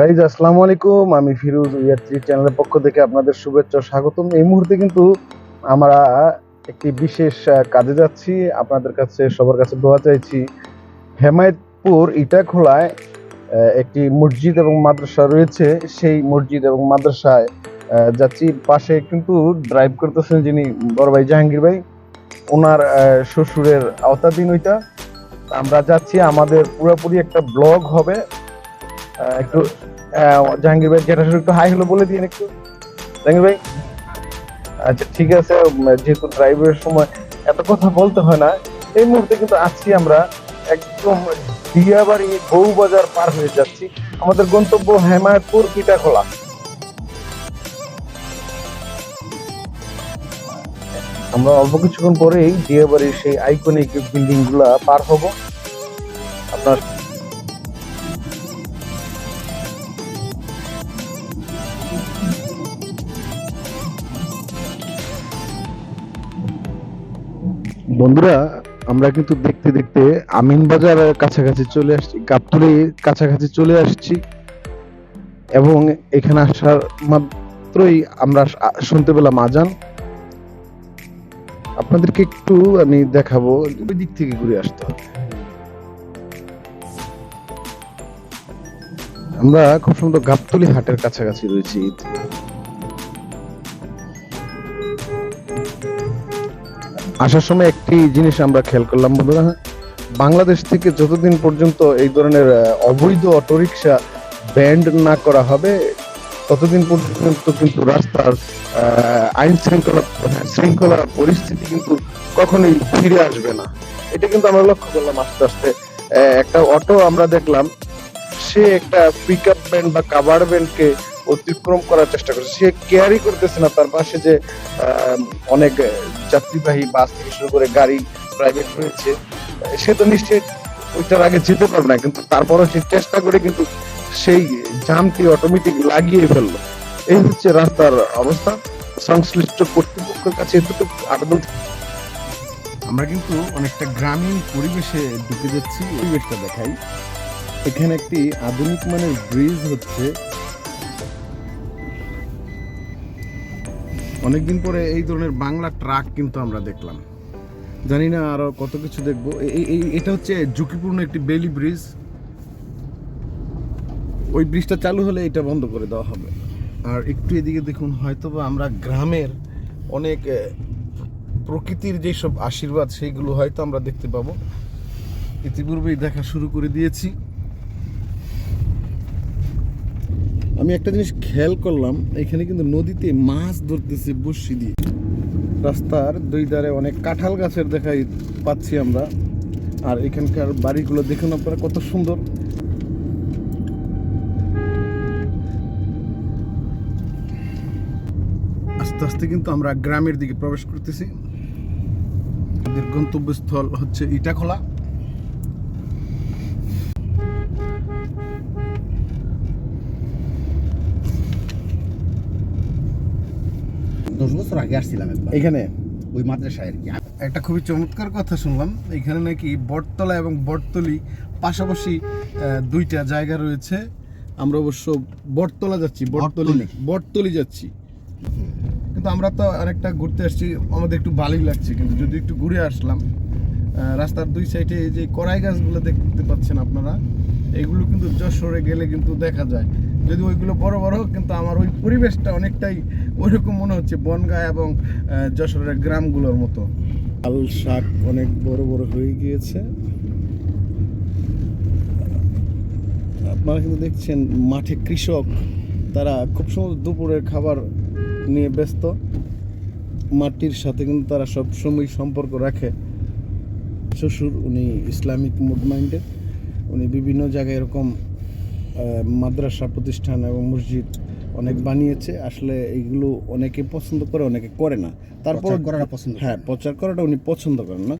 Guys আসসালামু আলাইকুম। আমি ফিরোজ ইয়াত্রী চ্যানেলের পক্ষ থেকে আপনাদের শুভেচ্ছা স্বাগতম। এই মুহূর্তে কিন্তু আমরা একটি বিশেষ কাজে যাচ্ছি। আপনাদের কাছে, সবার কাছে দোয়া চাইছি। হেমায়তপুর ইটাখোলায় একটি মসজিদ এবং মাদ্রাসা রয়েছে। সেই মসজিদ এবং মাদ্রাসায় যাচ্ছি। পাশে কিন্তু ড্রাইভ করতেছেন যিনি বড় ভাই জাহাঙ্গীর ভাই, ওনার শ্বশুরের আওতাধীন ওইটা। আমরা যাচ্ছি। আমাদের পুরোপুরি একটা ব্লগ হবে। একটু জাহাঙ্গীর ভাই যেটা একটু হাই হলো বলে দিন একটু। জাহাঙ্গীর ভাই? আচ্ছা ঠিক আছে যেহেতু ড্রাইভের সময় এত কথা বলতে হয় না, এই মুহূর্তে কিন্তু আছি আমরা একদম দিয়াবাড়ি বউবাজার পার হয়ে যাচ্ছি। আমাদের গন্তব্য হেমায়তপুর ইটাখোলা। আমরা অল্প কিছুক্ষণ পরেই দিয়াবাড়ির সেই আইকনিক বিল্ডিংগুলা পার হব। আপনার বন্ধুরা, আমরা কিন্তু দেখতে দেখতে আমিন বাজারের কাছাকাছি চলে আসছি গাবতলি কাছাকাছি চলে আসছি। এবং এখানে আসার মাত্রই আমরা শুনতে পেলাম আজান। আপনাদেরকে একটু আমি দেখাবো, ওই দিক থেকে ঘুরে আসতে হবে। আমরা খুব সুন্দর গাবতলি হাটের কাছাকাছি রয়েছি। আসার সময় একটি জিনিস আমরা খেয়াল করলাম, বন্ধুরা। বাংলাদেশ থেকে যতদিন পর্যন্ত এই ধরনের অবৈধ অটোরিকশা ব্যান্ড না করা হবে, ততদিন পর্যন্ত কিন্তু রাস্তার আইন শৃঙ্খলা শৃঙ্খলা পরিস্থিতি কিন্তু কখনোই ফিরে আসবে না। এটা কিন্তু আমরা লক্ষ্য করলাম আস্তে আস্তে। একটা অটো আমরা দেখলাম, সে একটা পিক আপ ব্যান্ড বা কাভার ব্যান্ডকে অতিক্রম করার চেষ্টা করছে। সে কেয়ারই করতেছে না, তার পাশে যে অনেক যাত্রীবাহী বাস থেকে শুরু করে গাড়ি প্রাইভেট রয়েছে, সে তো নিশ্চয়ই ওইটার আগে যেতে পারবে না, কিন্তু তারপরও সে চেষ্টা করে কিন্তু সেই জামটি অটোমেটিক লাগিয়ে ফেলল। এই হচ্ছে রাস্তার অবস্থা। সংশ্লিষ্ট কর্তৃপক্ষের কাছে এতটুকু আবেদন আমরা কিন্তু অনেকটা গ্রামীণ পরিবেশে ঢুকে যাচ্ছি। পরিবেশটা দেখাই। এখানে একটি আধুনিক মানের ব্রিজ হচ্ছে। অনেকদিন পরে এই ধরনের বাংলা ট্রাক কিন্তু আমরা দেখলাম। জানি না আরও কত কিছু দেখব। এই- এটা হচ্ছে ঝুঁকিপূর্ণ একটি বেলি ব্রিজ। ওই ব্রিজটা চালু হলে এটা বন্ধ করে দেওয়া হবে। আর একটু এদিকে দেখুন হয়তো বা আমরা গ্রামের অনেক প্রকৃতির যেসব আশীর্বাদ, সেইগুলো হয়তো আমরা দেখতে পাবো। ইতিপূর্বেই দেখা শুরু করে দিয়েছি। আমি একটা জিনিস খেয়াল করলাম, এখানে কিন্তু নদীতে মাছ ধরতেছে বড়শি দিয়ে। রাস্তার দুই ধারে অনেক কাঁঠাল গাছের দেখাই পাচ্ছি আমরা। আর এখানকার বাড়িগুলো দেখুন আপনারা কত সুন্দর। আস্তে আস্তে কিন্তু আমরা গ্রামের দিকে প্রবেশ করতেছি। আমাদের গন্তব্যস্থল হচ্ছে ইটাখোলা। দশ বছর আগে আসছিলাম একবার। এখানে? ওই মাদ্রাসায় আর কি। একটা খুবই চমৎকার কথা শুনলাম এখানে নাকি বটতলা এবং বটতলি পাশাপাশি দুইটা জায়গা রয়েছে। আমরা অবশ্য বটতলা যাচ্ছি বটতলি বটতলি। যাচ্ছি। কিন্তু আমরা তো অনেকটা ঘুরতে আসছি আমাদের একটু ভালোই লাগছে কিন্তু যদি একটু ঘুরে আসলাম রাস্তার দুই সাইডে এই যে কড়াই গাছগুলো দেখতে পাচ্ছেন আপনারা এগুলো কিন্তু যশোরে গেলে কিন্তু দেখা যায়। যদি ওইগুলো বড় বড় হোক, কিন্তু আমার ওই পরিবেশটা অনেকটাই ওইরকম মনে হচ্ছে বনগাঁ এবং যশোরের গ্রামগুলোর মতো। লাল শাক অনেক বড় বড় হয়ে গিয়েছে। আপনারা কিন্তু দেখছেন মাঠে কৃষক, তারা খুব সুন্দর দুপুরের খাবার নিয়ে ব্যস্ত। মাটির সাথে কিন্তু তারা সব সময় সম্পর্ক রাখে। শ্বশুর, উনি ইসলামিক মুড মাইন্ডের, উনি বিভিন্ন জায়গায় এরকম মাদ্রাসা প্রতিষ্ঠান এবং মসজিদ অনেক বানিয়েছে। আসলে এইগুলো অনেকে পছন্দ করে অনেকে করে না। তারপর করাটা পছন্দ হ্যাঁ প্রচার করাটা উনি পছন্দ করেন না।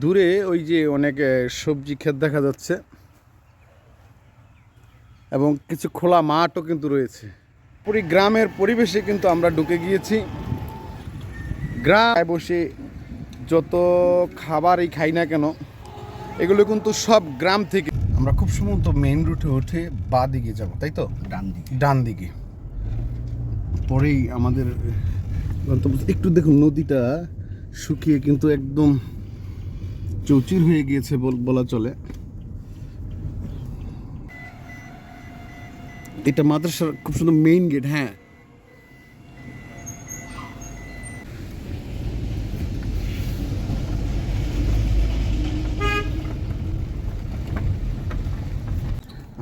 দূরে ওই যে অনেক সবজি ক্ষেত দেখা যাচ্ছে। এবং কিছু খোলা মাঠও কিন্তু রয়েছে। পুরি গ্রামের পরিবেশে কিন্তু আমরা ঢুকে গিয়েছি। গ্রামে বসে যত খাবারই খাই না কেন এগুলো কিন্তু সব গ্রাম থেকে আমরা খুব সম্ভবত মেইন রুটে উঠে বা দিকে যাব তাই তো? ডান দিকে ডান দিকে পরেই আমাদের গন্তব্য একটু দেখুন নদীটা শুকিয়ে কিন্তু একদম চৌচির হয়ে গিয়েছে বল- বলা চলে। এটা মাদ্রাসার খুব সুন্দর মেইন গেট হ্যাঁ।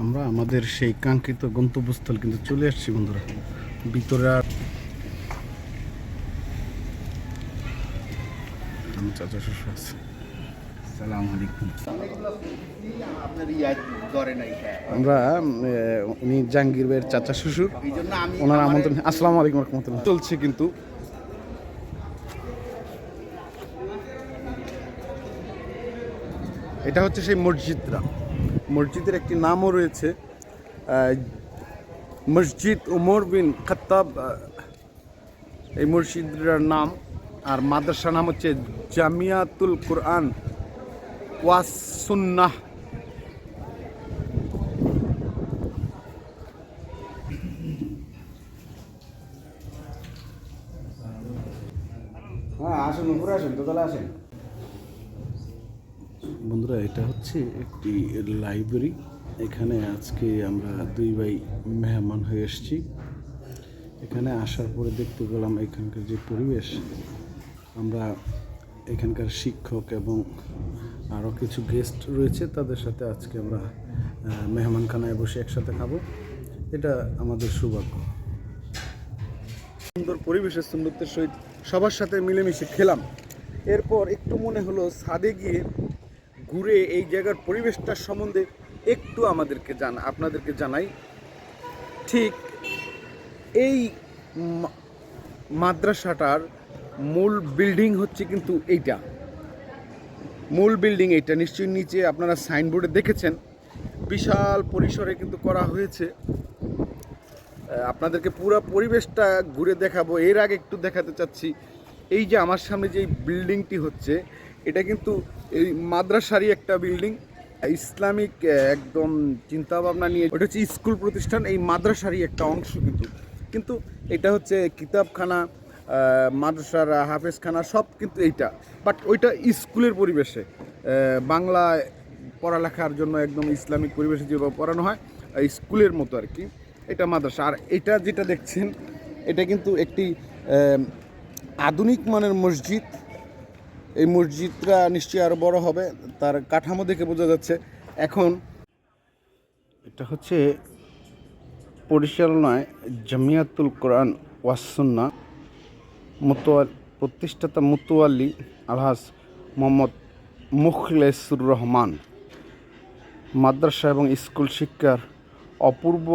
আমরা আমাদের সেই কাঙ্ক্ষিত গন্তব্যস্থল কিন্তু চলে আসছি বন্ধুরা। ভিতরে আর চাচা শ্বশুর আছে। সালাম আলাইকুম। আমরা উনি জাহাঙ্গীর ভাইয়ের চাচা শ্বশুর। ওনার আমন্ত্রণ আসসালামু আলাইকুম রহমতুল্লাহ। চলছে কিন্তু এটা হচ্ছে সেই মসজিদটা। মসজিদের একটি নামও রয়েছে মসজিদ উমর বিন খত্তাব এই মসজিদটার নাম আর মাদ্রাসার নাম হচ্ছে জামিয়াতুল কোরআন ওয়াসুন্নাহ হ্যাঁ আসুন, উপরে আসুন দোতলা আসেন। বন্ধুরা, এটা হচ্ছে একটি লাইব্রেরি এখানে আজকে আমরা দুই ভাই মেহমান হয়ে এসেছি। এখানে আসার পরে দেখতে পেলাম এখানকার যে পরিবেশ। আমরা এখানকার শিক্ষক এবং আরও কিছু গেস্ট রয়েছে, তাদের সাথে আজকে আমরা মেহমানখানায় বসে একসাথে খাব। এটা আমাদের সৌভাগ্য। সুন্দর পরিবেশের সুন্দরত্বের সহিত সবার সাথে মিলেমিশে খেলাম। এরপর একটু মনে হলো ছাদে গিয়ে ঘুরে এই জায়গার পরিবেশটার সম্বন্ধে একটু আমাদেরকে জানা, আপনাদেরকে জানাই। ঠিক এই মাদ্রাসাটার মূল বিল্ডিং হচ্ছে কিন্তু এইটা। মূল বিল্ডিং এইটা, নিশ্চয়ই নিচে আপনারা সাইনবোর্ডে দেখেছেন। বিশাল পরিসরে কিন্তু করা হয়েছে। আপনাদেরকে পুরো পরিবেশটা ঘুরে দেখাবো। এর আগে একটু দেখাতে চাচ্ছি, এই যে আমার সামনে যে বিল্ডিংটি হচ্ছে এটা কিন্তু এই মাদ্রাসারই একটা বিল্ডিং ইসলামিক একদম চিন্তা ভাবনা নিয়ে। ওটা হচ্ছে স্কুল প্রতিষ্ঠান, এই মাদ্রাসারই একটা অংশ কিন্তু। কিন্তু এটা হচ্ছে কিতাবখানা মাদ্রাসার হাফেজখানা, সব কিন্তু এইটা। বাট ওইটা স্কুলের পরিবেশে। বাংলায় পড়ালেখার জন্য একদম ইসলামিক পরিবেশে যেভাবে পড়ানো হয় স্কুলের মতো আর কি। এটা মাদ্রাসা। আর এটা যেটা দেখছেন, এটা কিন্তু একটি আধুনিক মানের মসজিদ। এই মসজিদটা নিশ্চয়ই আরও বড় হবে, তার কাঠামো দেখে বোঝা যাচ্ছে। এখন এটা হচ্ছে পরিচালনায় জামিয়াতুল কোরআন ওয়াসুন্না মুতোয়াল প্রতিষ্ঠাতা মুতোয়াল্লি আলহাজ মোহাম্মদ মুখলেসুর রহমান। মাদ্রাসা এবং স্কুল শিক্ষার অপূর্ব